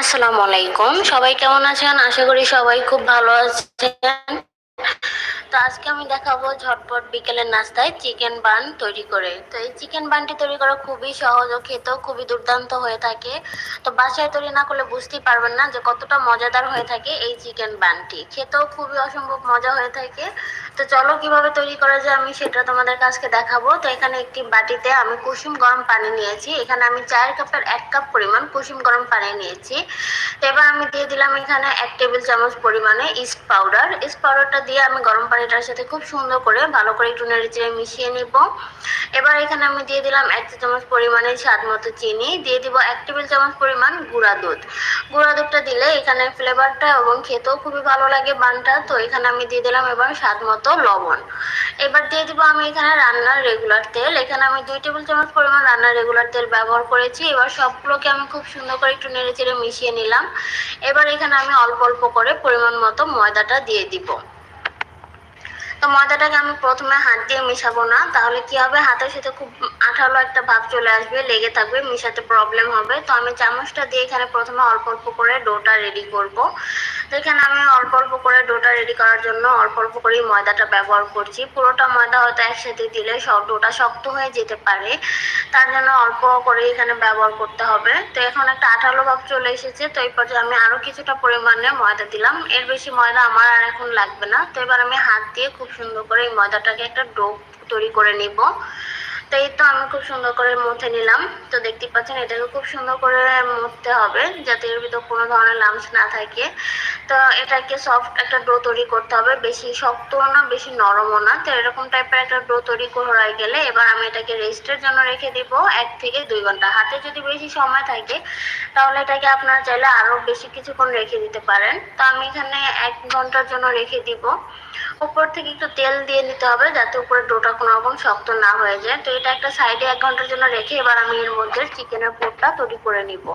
আসসালামু আলাইকুম। সবাই কেমন আছেন? আশা করি সবাই খুব ভালো আছেন। আজকে আমি দেখাবো ঝটপট বিকেলের নাস্তায় চিকেন বান তৈরি করে। তো এই চিকেন বানটি তৈরি করা খুবই সহজ ও খেতেও খুবই দুর্দান্ত হয়ে থাকে। তো বাসায় তৈরি না করলে বুঝতেই পারবেন না যে কতটা মজাদার হয়ে থাকে এই চিকেন বানটি খেতেও খুবই অসম্ভব মজা হয়ে থাকে। তো চলো কীভাবে তৈরি করা যায় আমি সেটা তোমাদের কাছকে দেখাবো। তো এখানে একটি বাটিতে আমি কুসুম গরম পানি নিয়েছি। এখানে আমি চার কাপের এক কাপ পরিমাণ কুসুম গরম পানি নিয়েছি। এবার আমি দিয়ে দিলাম এখানে এক টেবিল চামচ পরিমাণে ইস্ট পাউডার। ইস্ট পাউডারটা দিয়ে আমি গরম পানিটার সাথে খুব সুন্দর করে, ভালো করে একটু নেড়ে চেড়ে মিশিয়ে নিব। এবার এখানে আমি দিয়ে দিলাম এক চামচ পরিমাণে স্বাদ মতো চিনি। দিয়ে দিব এক টেবিল চামচ পরিমাণ গুঁড়া দুধ। গুঁড়া দুধটা দিলে এখানে ফ্লেভারটা এবং খেতেও খুবই ভালো লাগে বানটা। তো এখানে আমি দিয়ে দিলাম এবার স্বাদ মতো লবণ। এবার দিয়ে দিব আমি এখানে রান্নার রেগুলার তেল। এখানে আমি দুই টেবিল চামচ পরিমাণ রান্নার রেগুলার তেল ব্যবহার করেছি। এবার সবগুলোকে আমি খুব সুন্দর করে একটু নেড়ে চেড়ে মিশিয়ে নিলাম। এবার এখানে আমি অল্প অল্প করে পরিমাণ মতো ময়দাটা দিয়ে দিব। তো ময়দাটাকে আমি প্রথমে হাত দিয়ে মেশাবো না তাহলে কি হবে? হাতের সাথে খুব আঠালো একটা ভাব চলে আসবে, লেগে থাকবে, মিশাতে প্রবলেম হবে। তো আমি চামচটা দিয়ে এখানে প্রথমে অল্প অল্প করে ডোটা রেডি করব। তো এখানে আমি অল্প অল্প করে ডোটা রেডি করার জন্য অল্প অল্প করেই ময়দাটা ব্যবহার করছি। পুরোটা ময়দা হয়তো একসাথে দিলে সব ডোটা শক্ত হয়ে যেতে পারে। তার জন্য অল্প করে এখানে ব্যবহার করতে হবে। তো এখন একটা আঠালো ভাব চলে এসেছে, তো এই পর্যায়ে আমি আরও কিছুটা পরিমাণে ময়দা দিলাম। এর বেশি ময়দা আমার আর এখন লাগবে না। তো এবার আমি হাত দিয়ে খুব সুন্দর করে এই ময়দাটাকে একটা ডো তৈরি করে নিব। তো এই তো আমি খুব সুন্দর করে মুথে নিলাম। তো দেখতে পাচ্ছেন, এটাকে খুব সুন্দর করে মুছতে হবে যাতে এর ভিতর কোনো ধরনের লামস না থাকে। তো এটাকে সফট একটা ডো তৈরি করতে হবে, বেশি শক্তও না, বেশি নরমও না। তো এরকম টাইপের একটা ডো তৈরি হয়ে গেলে এবার আমি এটাকে রেস্টের জন্য রেখে দিব এক থেকে দুই ঘণ্টা। হাতে যদি বেশি সময় থাকে, তাহলে এটাকে আপনারা চাইলে আরও বেশি কিছুক্ষণ রেখে দিতে পারেন। তো আমি এখানে এক ঘণ্টার জন্য রেখে দিব। উপর থেকে একটু তেল দিয়ে নিতে হবে যাতে উপরে ডোটা কোনো রকম শক্ত না হয়ে যায়। তো এটা একটা সাইডে এক ঘণ্টার জন্য রেখে এবার আমি এর মধ্যে চিকেনের পুরটা তৈরি করে নিব।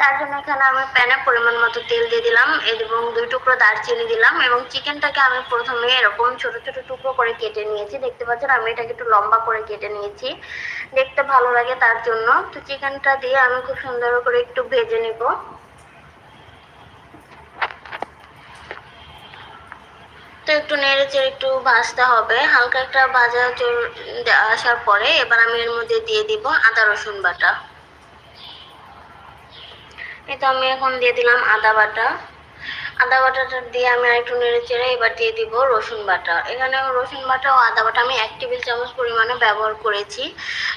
তার জন্য এখানে আমি প্যানে পরিমাণ মতো তেল দিয়ে দিলাম এবং দুই টুকরো দারচিনি দিলাম এবং চিকেনটাকে আমি প্রথমে এরকম ছোট ছোট টুকরো করে কেটে নিয়েছি। দেখতে পাচ্ছেন আমি এটাকে একটু লম্বা করে কেটে নিয়েছি। দেখতে ভালো লাগে তার জন্য। তো চিকেনটা দিয়ে আমি খুব সুন্দর করে একটু ভেজে নিব। তো একটু নেড়ে চেড়ে একটু ভাজতে হবে। হালকা একটা ভাজা চল আসার পরে এবার আমি এর মধ্যে দিয়ে দিব আদা, রসুন বাটা। এই তো আমি এখন দিয়ে দিলাম আদা বাটা। আদা বাটাটা দিয়ে আমি আরেকটু নেড়ে চেড়ে এবার দিয়ে দিব রসুন বাটা। এখানে রসুন বাটা ও আদা বাটা আমি এক টেবিল চামচ পরিমাণে ব্যবহার করেছি।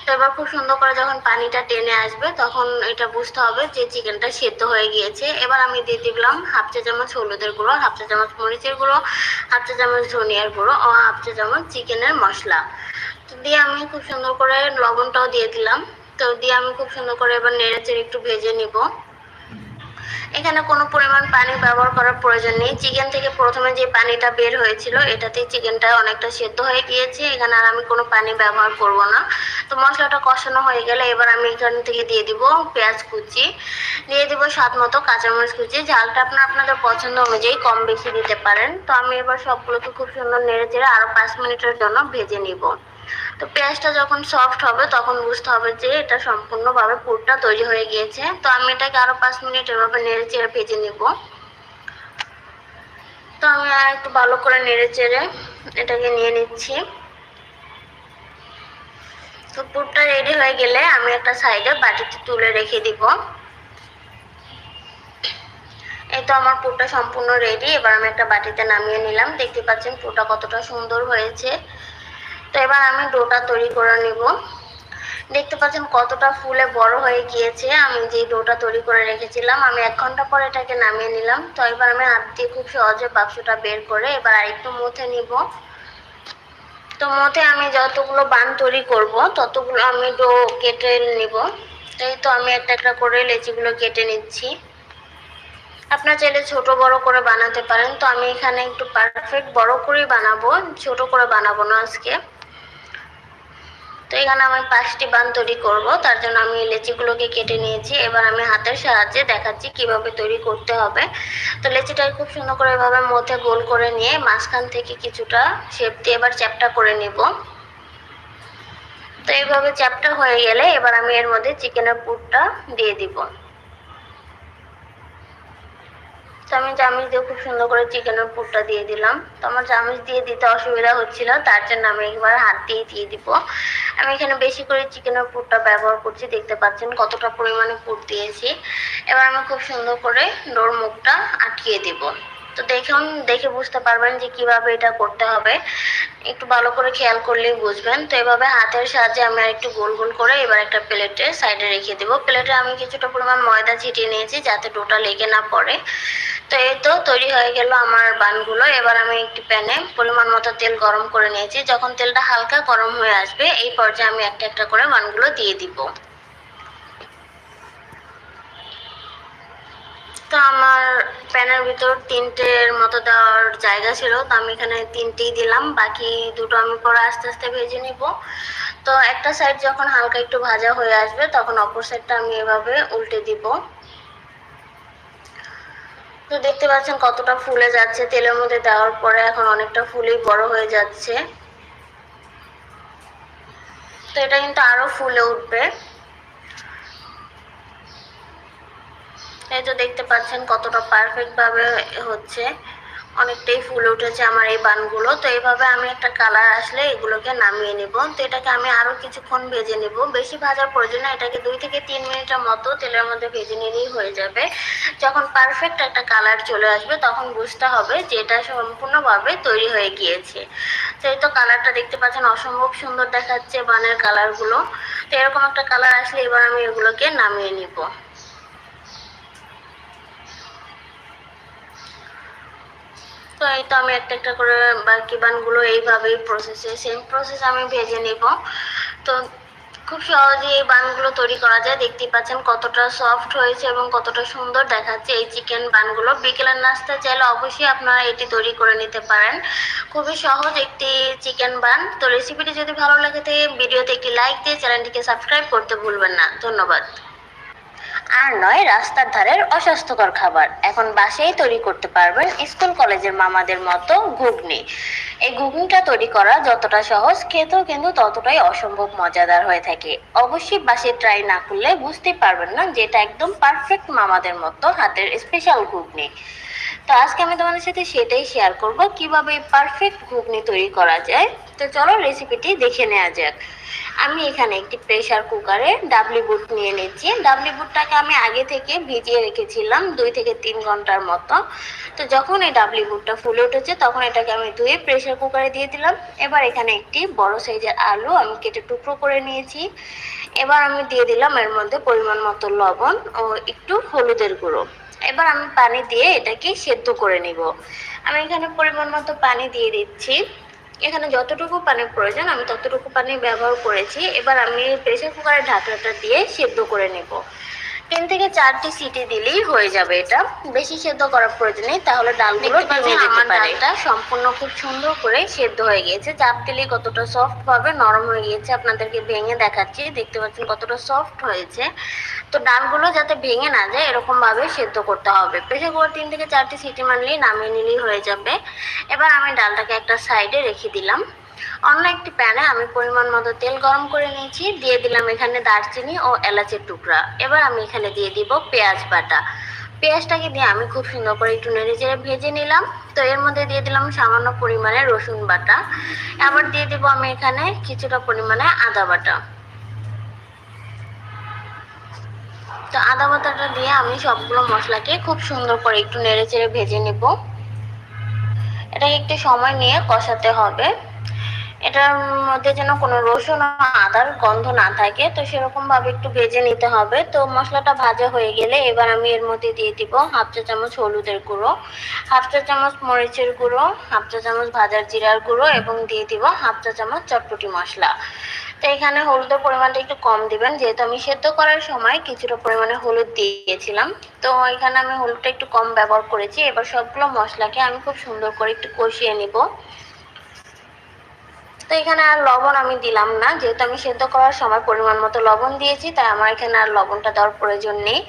তো এবার খুব সুন্দর করে যখন পানিটা টেনে আসবে, তখন এটা বুঝতে হবে যে চিকেনটা সেদ্ধ হয়ে গিয়েছে। এবার আমি দিয়ে দিলাম হাফ চা চামচ হলুদের গুঁড়ো, হাফ চা চামচ মরিচের গুঁড়ো, হাফ চা চামচ ধনিয়ার গুঁড়ো ও হাফ চা চামচ চিকেনের মশলা। তো দিয়ে আমি খুব সুন্দর করে লবণটাও দিয়ে দিলাম। তো দিয়ে আমি খুব সুন্দর করে এবার নেড়ে চেড়ে একটু ভেজে নিব। এখানে কোনো পরিমাণ পানি ব্যবহার করার প্রয়োজন নেই। চিকেন থেকে প্রথমে যে পানিটা বের হয়েছিল, এটাতেই চিকেনটা অনেকটা সেদ্ধ হয়ে গিয়েছে। এখানে আর আমি কোনো পানি ব্যবহার করব না। তো মশলাটা কষানো হয়ে গেলে এবার আমি এখান থেকে দিয়ে দিব পেঁয়াজ কুচি। দিয়ে দিব স্বাদ মতো কাঁচামরিচ কুচি। ঝালটা আপনার আপনাদের পছন্দ অনুযায়ী কম বেশি দিতে পারেন। তো আমি এবার সবগুলোকে খুব সুন্দর নেড়ে চেড়ে আরও পাঁচ মিনিটের জন্য ভেজে নিব। তো পেঁয়াজটা যখন সফট হবে, তখন বুঝতে হবে যে এটা সম্পূর্ণভাবে পুরটা তৈরি হয়ে গিয়েছে। তো আমি এটাকে আরও পাঁচ মিনিট এভাবে নেড়ে চেড়ে ভেজে নিব। তো আমি আর একটু ভালো করে নেড়ে চেড়ে এটাকে নিয়ে নিচ্ছি। তো পুরটা রেডি হয়ে গেলে আমি একটা সাইডে বাটিতে তুলে রেখে দিব। এই তো আমার পুরটা সম্পূর্ণ রেডি এবার আমি একটা বাটিতে নামিয়ে নিলাম। দেখতে পাচ্ছেন পুরটা কতটা সুন্দর হয়েছে। তো এবার আমি ডোটা তৈরি করে নিব। দেখতে পাচ্ছেন কতটা ফুলে বড় হয়ে গিয়েছে। আমি যে ডোটা তৈরি করে রেখেছিলাম, আমি এক ঘণ্টা পরে এটাকে নামিয়ে নিলাম। তো এবার আমি হাত দিয়ে খুব সহজে বাক্সটা বের করে এবার আরেকটু মুথে নিব। তো মতে আমি যতগুলো বান তৈরি করব, ততগুলো আমি ডো কেটে নিব। এই তো আমি একটা একটা করে লেচিগুলো কেটে নিচ্ছি। আপনার চাইলে ছোট বড় করে বানাতে পারেন। তো আমি এখানে একটু পারফেক্ট বড় করেই বানাবো, ছোট করে বানাবো না আজকে। তো এখানে আমি পাঁচটি বান তৈরি করব। তার জন্য আমি লেচিগুলোকে কেটে নিয়েছি। এবার আমি হাতের সাহায্যে দেখাচ্ছি কীভাবে তৈরি করতে হবে। তো লেচিটা খুব সুন্দর করে এভাবে মধ্যে গোল করে নিয়ে মাঝখান থেকে কিছুটা শেপ দিয়ে এবার চ্যাপটা করে নেব। তো এইভাবে চ্যাপটা হয়ে গেলে এবার আমি এর মধ্যে চিকেনের পুরটা দিয়ে দিব তো আমি চামচ দিয়ে খুব সুন্দর করে চিকেনের পুরটা দিয়ে দিলাম। তো আমার চামচ দিয়ে দিতে অসুবিধা হচ্ছিল, তার জন্য আমি একবার হাত দিয়ে দিয়ে দিব। আমি এখানে বেশি করে চিকেনের পুরটা ব্যবহার করছি, দেখতে পাচ্ছেন কতটা পরিমাণে পুর দিয়েছি। এবার আমি খুব সুন্দর করে ডোর মুখটা আটকিয়ে দিব। তো দেখুন, দেখে বুঝতে পারবেন যে কীভাবে এটা করতে হবে। একটু ভালো করে খেয়াল করলেই বুঝবেন। তো এভাবে হাতের সাহায্যে আমি আর একটু গোল গোল করে এবার একটা প্লেটে সাইডে রেখে দেবো। প্লেটে আমি কিছুটা পরিমাণ ময়দা ছিটিয়ে নিয়েছি যাতে ডোটা লেগে না পড়ে। তো এই তো তৈরি হয়ে গেল আমার বানগুলো। এবার আমি একটি প্যানে পরিমাণ মতো তেল গরম করে নিয়েছি। যখন তেলটা হালকা গরম হয়ে আসবে, এই পর্যায়ে আমি একটা একটা করে বানগুলো দিয়ে দিব। তো আমার প্যানের ভিতর তিনটের মতো দেওয়ার জায়গা ছিল, তো আমি এখানে তিনটেই দিলাম। বাকি দুটো আমি পরে আস্তে আস্তে ভেজে নিব। তো একটা সাইড যখন হালকা একটু ভাজা হয়ে আসবে, তখন অপর সাইডটা আমি এভাবে উল্টে দিব। তো দেখতে পাচ্ছেন কতটা ফুলে যাচ্ছে। তেলের মধ্যে দেওয়ার পরে এখন অনেকটা ফুলেই বড় হয়ে যাচ্ছে। তো এটা কিন্তু আরও ফুলে উঠবে। এই তো দেখতে পাচ্ছেন কতটা পারফেক্ট ভাবে হচ্ছে। অনেকটাই ফুল উঠেছে আমার এই বানগুলো। তো এইভাবে আমি একটা কালার আসলে এগুলোকে নামিয়ে নিব। তো এটাকে আমি আরও কিছুক্ষণ ভেজে নিব। বেশি ভাজার প্রয়োজন না এটাকে দুই থেকে তিন মিনিটের মতো তেলের মধ্যে ভেজে নিলেই হয়ে যাবে। যখন পারফেক্ট একটা কালার চলে আসবে, তখন বুঝতে হবে যে এটা সম্পূর্ণভাবে তৈরি হয়ে গিয়েছে। তো এই তো কালারটা দেখতে পাচ্ছেন, অসম্ভব সুন্দর দেখাচ্ছে বানের কালারগুলো। তো এরকম একটা কালার আসলে এবার আমি এগুলোকে নামিয়ে নিব। তো এই তো আমি একটা একটা করে বাকি বানগুলো এইভাবেই প্রসেসে সেম প্রসেস আমি ভেজে নিব। তো খুব সহজে এই বানগুলো তৈরি করা যায়। দেখতেই পাচ্ছেন কতটা সফট হয়েছে এবং কতটা সুন্দর দেখাচ্ছে এই চিকেন বানগুলো। বিকেলের নাস্তা চাইলে অবশ্যই আপনারা এটি তৈরি করে নিতে পারেন। খুবই সহজ একটি চিকেন বান। তো রেসিপিটি যদি ভালো লাগে থাকে, ভিডিওতে একটি লাইক দিয়ে চ্যানেলটিকে সাবস্ক্রাইব করতে ভুলবেন না। ধন্যবাদ। আর নয়, রাস্তার ধারের অস্বাস্থ্যকর খাবার। এখন বাসায় তৈরি করতে পারবেন স্কুল কলেজের মামাদের মতো ঘুগনি। এই ঘুগনিটা তৈরি করা যতটা সহজ, খেতেও কিন্তু ততটাই অসম্ভব মজাদার হয়ে থাকে। অবশ্যই বাসে ট্রাই না করলে বুঝতে পারবেন না যেটা একদম পারফেক্ট মামাদের মতো হাতের স্পেশাল ঘুগনি। তো আজকে আমি তোমাদের সাথে সেটাই শেয়ার করব, কীভাবে পারফেক্ট ঘুগনি তৈরি করা যায়। তো চলো রেসিপিটি দেখে নেওয়া যাক। আমি এখানে একটি প্রেসার কুকারে ডাবলি বুট নিয়ে নিচ্ছি। ডাবলি বুটটাকে আমি আগে থেকে ভিজিয়ে রেখেছিলাম দুই থেকে তিন ঘণ্টার মতো। তো যখন এই ডাবলি বুটটা ফুলে উঠেছে, তখন এটাকে আমি ধুয়ে প্রেসার কুকারে দিয়ে দিলাম। এবার এখানে একটি বড় সাইজের আলু আমি কেটে টুকরো করে নিয়েছি। এবার আমি দিয়ে দিলাম এর মধ্যে পরিমাণ মতো লবণ ও একটু হলুদের গুঁড়ো। এবার আমি পানি দিয়ে এটাকে সেদ্ধ করে নিব। আমি এখানে পরিমাণ মতো পানি দিয়ে দিচ্ছি। এখানে যতটুকু পানি প্রয়োজন, আমি ততটুকু পানি ব্যবহার করেছি। এবার আমি প্রেসার কুকারের ঢাকনাটা দিয়ে সেদ্ধ করে নেব। তিন থেকে চারটি সিটি দিলেই হয়ে যাবে এটা। বেশি সেদ্ধ করার প্রয়োজন নেই তাহলে ডালগুলো ভেঙে যেতে পারে। ডালটা সম্পূর্ণ খুব সুন্দর করে সেদ্ধ হয়ে গিয়েছে। চাপ দিলেই কতটা সফট ভাবে নরম হয়ে গিয়েছে আপনাদেরকে ভেঙে দেখাচ্ছি। দেখতে পাচ্ছেন কতটা সফট হয়েছে। তো ডালগুলো যাতে ভেঙে না যায় এরকম ভাবে সেদ্ধ করতে হবে। প্রেসার কুকার তিন থেকে চারটি সিটি মারলেই নামিয়ে নিলেই হয়ে যাবে। এবার আমি ডালটাকে একটা সাইডে রেখে দিলাম। অন্য একটি প্যানে আমি পরিমাণ মতো তেল গরম করে নিয়েছি। দিয়ে দিলাম এখানে দারচিনি ও এলাচের টুকরা। এবার আমি এখানে দিয়ে দিব পেঁয়াজ বাটা। পেঁয়াজটাকে দিয়ে আমি খুব সুন্দর করে একটু নেড়ে চেড়ে ভেজে নিলাম। তো এর মধ্যে দিয়ে দিলাম সামান্য পরিমাণে রসুন বাটা। আবার দিয়ে দিব আমি এখানে কিছুটা পরিমাণে আদা বাটা। তো আদা বাটাটা দিয়ে আমি সবগুলো মশলাকে খুব সুন্দর করে একটু নেড়ে চেড়ে ভেজে নেব। এটাকে একটু সময় নিয়ে কষাতে হবে। এটার মধ্যে যেন কোনো রসুন আদার গন্ধ না থাকে, তো সেরকম ভাবে একটু ভেজে নিতে হবে। তো মশলাটা ভাজা হয়ে গেলে এবার আমি এর মধ্যে দিয়ে দিব হাফ চা চামচ হলুদের গুঁড়ো, হাফ চা চামচ মরিচের গুঁড়ো, হাফ চা চামচ ভাজার জিরার গুঁড়ো এবং দিয়ে দিব হাফ চা চামচ চটপটি মশলা। তো এখানে হলুদের পরিমাণটা একটু কম দিবেন, যেহেতু আমি সেদ্ধ করার সময় কিছুটা পরিমাণে হলুদ দিয়েছিলাম। তো এখানে আমি হলুদটা একটু কম ব্যবহার করেছি, এবার সবগুলো মশলাকে আমি খুব সুন্দর করে একটু কষিয়ে নিব। তো এখানে আর লবণ আমি দিলাম না। যেহেতু আমি সেদ্ধ করার সময় পরিমাণ মতো লবণ দিয়েছি, তাই আমার এখানে আর লবণটা দেওয়ার প্রয়োজন নেই।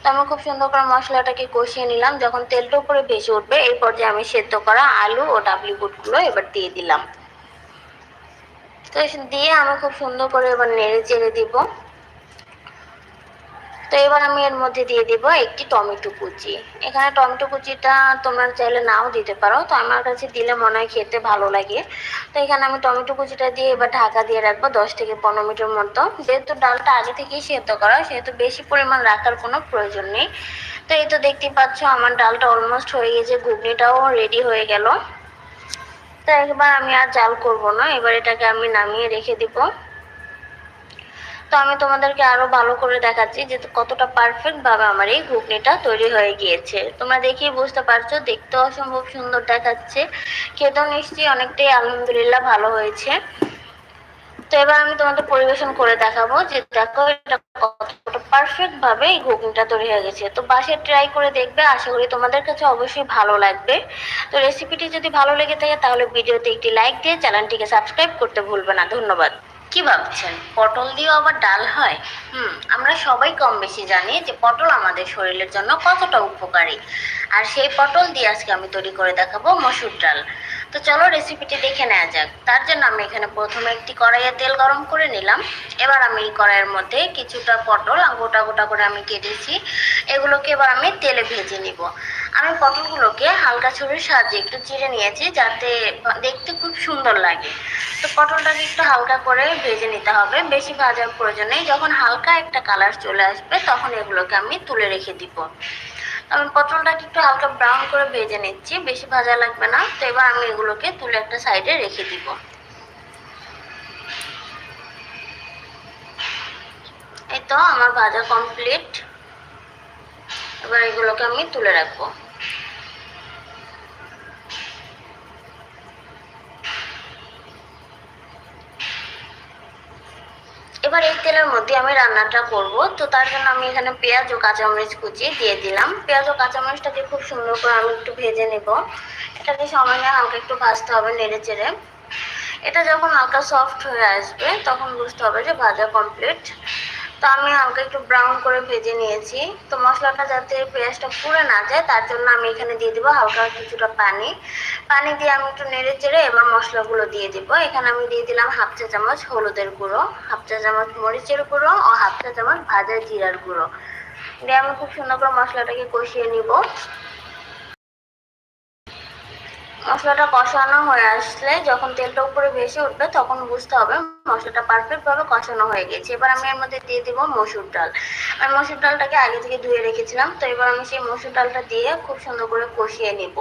তো আমি খুব সুন্দর করে মশলাটাকে কষিয়ে নিলাম। যখন তেলটা উপরে ভেসে উঠবে, এই পর্যায়ে আমি সেদ্ধ করা আলু ও ডাবলি বুটগুলো এবার দিয়ে দিলাম। তো দিয়ে আমি খুব সুন্দর করে এবার নেড়ে চেড়ে দিব। তো এবার আমি এর মধ্যে দিয়ে দিব একটি টমেটো কুচি। এখানে টমেটো কুচিটা তোমরা চাইলে নাও দিতে পারো। তো আমার কাছে দিলে মনে হয় খেতে ভালো লাগে। তো এখানে আমি টমেটো কুচিটা দিয়ে এবার ঢাকা দিয়ে রাখব দশ থেকে পনেরো মিনিটের মতো। যেহেতু ডালটা আগে থেকেই সেদ্ধ করা, সেহেতু বেশি পরিমাণ রাখার কোনো প্রয়োজন নেই। তো এই তো দেখতেই পাচ্ছ, আমার ডালটা অলমোস্ট হয়ে গেছে, ঘুগনিটাও রেডি হয়ে গেল। তো একবার আমি আর জাল করব না, এবার এটাকে আমি নামিয়ে রেখে দিব। তো আমি তোমাদেরকে আরও ভালো করে দেখাচ্ছি যে কতটা পারফেক্ট ভাবে আমার এই ঘুগনিটা তৈরি হয়ে গিয়েছে। তোমরা দেখেই বুঝতে পারছ দেখতে অসম্ভব সুন্দর দেখাচ্ছে। খেতেও নিশ্চয়ই অনেকটাই আলহামদুলিল্লাহ ভালো হয়েছে। তো এবার আমি তোমাদের পরিবেশন করে দেখাবো যে দেখো এটা কতটা পারফেক্ট ভাবে এই ঘুগনিটা তৈরি হয়ে গেছে। তো বাসে ট্রাই করে দেখবে, আশা করি তোমাদের কাছে অবশ্যই ভালো লাগবে। তো রেসিপিটি যদি ভালো লেগে থাকে তাহলে ভিডিওতে একটি লাইক দিয়ে চ্যানেলটিকে সাবস্ক্রাইব করতে ভুলবে না। ধন্যবাদ। কি ভাবছেন? পটল দিয়েও আবার ডাল হয়? হুম, আমরা সবাই কম বেশি জানি যে পটল আমাদের শরীরের জন্য কতটা উপকারী। আর সেই পটল দিয়ে আজকে আমি তৈরি করে দেখাবো মসুর ডাল। তো চলো রেসিপিটি দেখে নেওয়া যাক। তার জন্য আমি এখানে প্রথমে একটি কড়াইয়ে তেল গরম করে নিলাম। এবার আমি এই কড়াইয়ের মধ্যে কিছুটা পটল গোটা গোটা করে আমি কেটেছি। এগুলোকে এবার আমি তেলে ভেজে নিব। আমি পটলগুলোকে হালকা ছুরির সাহায্যে একটু চিড়ে নিয়েছি যাতে দেখতে খুব সুন্দর লাগে। তো পটলটাকে একটু হালকা করে ভেজে নিতে হবে। বেশি ভাজার প্রয়োজন নেই। যখন হালকা একটা কালার চলে আসবে, তখন এগুলোকে আমি তুলে রেখে দিব। আমি পটলটাকে একটু হালকা ব্রাউন করে ভেজে নিচ্ছি, বেশি ভাজা লাগবে না। তো এবার আমি এগুলোকে তুলে একটা সাইডে রেখে দিব। এই তো আমার ভাজা কমপ্লিট এবার এগুলোকে আমি তুলে রাখব। এবার এই তেলের মধ্যে আমি রান্নাটা করব। তো তার জন্য আমি এখানে পেঁয়াজ ও কাঁচামরিচ কুচি দিয়ে দিলাম। পেঁয়াজ ও কাঁচামরিচটাকে খুব সুন্দর করে আমি একটু ভেজে নেব। এটাকে সময় নিয়ে হালকা একটু ভাজতে হবে নেড়ে চেড়ে এটা যখন হালকা সফট হয়ে আসবে, তখন বুঝতে হবে যে ভাজা কমপ্লিট তো আমি হালকা একটু ব্রাউন করে ভেজে নিয়েছি। তো মশলাটা যাতে পেঁয়াজটা পুড়ে না যায়, তার জন্য আমি এখানে দিয়ে দেবো হালকা কিছুটা পানি। পানি দিয়ে আমি একটু নেড়ে চেড়ে এবার মশলাগুলো দিয়ে দিব। এখানে আমি দিয়ে দিলাম হাফ চা চামচ হলুদের গুঁড়ো, হাফ চা চামচ মরিচের গুঁড়ো ও হাফ চা চামচ ভাজা জিরার গুঁড়ো। দিয়ে আমি খুব সুন্দর করে মশলাটাকে কষিয়ে নিব। মশলাটা কষানো হয়ে আসলে যখন তেলটা উপরে ভেসে উঠবে তখন বুঝতে হবে মশলাটা পারফেক্ট ভাবে কষানো হয়ে গেছে। এবার আমি এর মধ্যে দিয়ে দিব মসুর ডাল। আমি মসুর ডালটাকে আগে থেকে ধুয়ে রেখেছিলাম, তো এবার আমি সেই মসুর ডালটা দিয়ে খুব সুন্দর করে কষিয়ে নিব।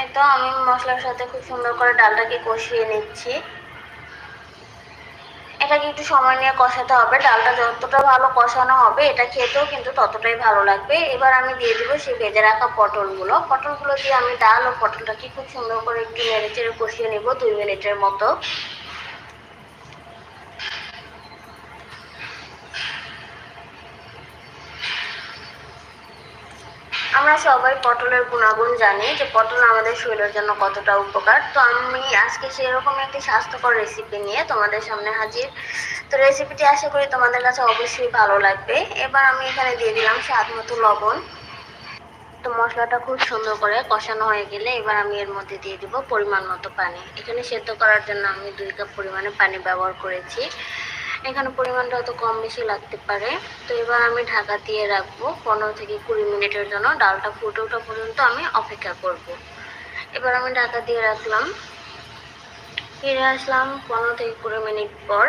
এই তো আমি মশলার সাথে খুব সুন্দর করে ডালটাকে কষিয়ে নিচ্ছি। এটাকে একটু সময় নিয়ে কষাতে হবে। ডালটা যতটা ভালো কষানো হবে, এটা খেতেও কিন্তু ততটাই ভালো লাগবে। এবার আমি দিয়ে দিব সেই ভেজে রাখা পটলগুলো। পটলগুলো দিয়ে আমি ডাল ও পটলটাকে খুব সুন্দর করে একটু নেড়ে চেড়ে কষিয়ে নেব দুই মিনিটের মতো। আমরা সবাই পটলের গুণাগুণ জানি যে পটল আমাদের শরীরের জন্য কতটা উপকার। তো আমি আজকে সেরকম একটি স্বাস্থ্যকর রেসিপি নিয়ে তোমাদের সামনে হাজির। তো রেসিপিটি আশা করি তোমাদের কাছে অবশ্যই ভালো লাগবে। এবার আমি এখানে দিয়ে দিলাম স্বাদ মতো লবণ। তো মশলাটা খুব সুন্দর করে কষানো হয়ে গেলে এবার আমি এর মধ্যে দিয়ে দিব পরিমাণ মতো পানি। এখানে সেদ্ধ করার জন্য আমি দুই কাপ পরিমাণে পানি ব্যবহার করেছি। এখানে পরিমাণটা হয়তো কম বেশি লাগতে পারে। তো এবার আমি ঢাকা দিয়ে রাখব। পনেরো থেকে কুড়ি মিনিটের জন্য ডালটা ফুটে ওঠা পর্যন্ত আমি অপেক্ষা করব। এবার আমি ঢাকা দিয়ে রাখলাম। ফিরে আসলাম পনেরো থেকে কুড়ি মিনিট পর।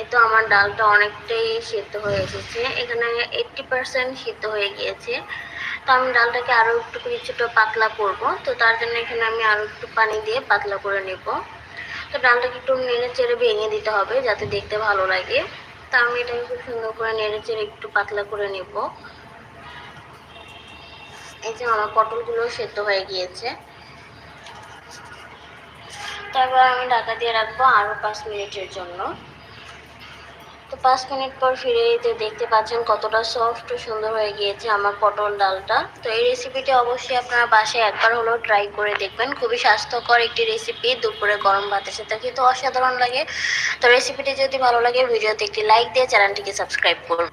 এই তো আমার ডালটা অনেকটাই সিদ্ধ হয়ে এসেছে। এখানে এইটটি পার্সেন্ট সিদ্ধ হয়ে গিয়েছে। তো আমি ডালটাকে আরও একটু কিছুটা পাতলা করব। তো তার জন্য এখানে আমি আরও একটু পানি দিয়ে পাতলা করে নেব। তো ডালটাকে একটু নেড়ে চেড়ে ভেঙে দিতে হবে যাতে দেখতে ভালো লাগে। তা আমি এটাকে খুব সুন্দর করে নেড়ে চেড়ে একটু পাতলা করে নেব। এই যে আমার পটলগুলো সেদ্ধ হয়ে গিয়েছে। তারপর আমি ঢাকা দিয়ে রাখব আরও পাঁচ মিনিটের জন্য। তো পাঁচ মিনিট পর ফিরে এতে দেখতে পাচ্ছেন কতটা সফট ও সুন্দর হয়ে গিয়েছে আমার পটল ডালটা। তো এই রেসিপিটি অবশ্যই আপনারা বাসায় একবার হলেও ট্রাই করে দেখবেন। খুবই স্বাস্থ্যকর একটি রেসিপি দুপুরে গরম ভাতের সাথে। কিন্তু অসাধারণ লাগে। তো রেসিপিটি যদি ভালো লাগে, ভিডিওতে একটি লাইক দিয়ে চ্যানেলটিকে সাবস্ক্রাইব করুন।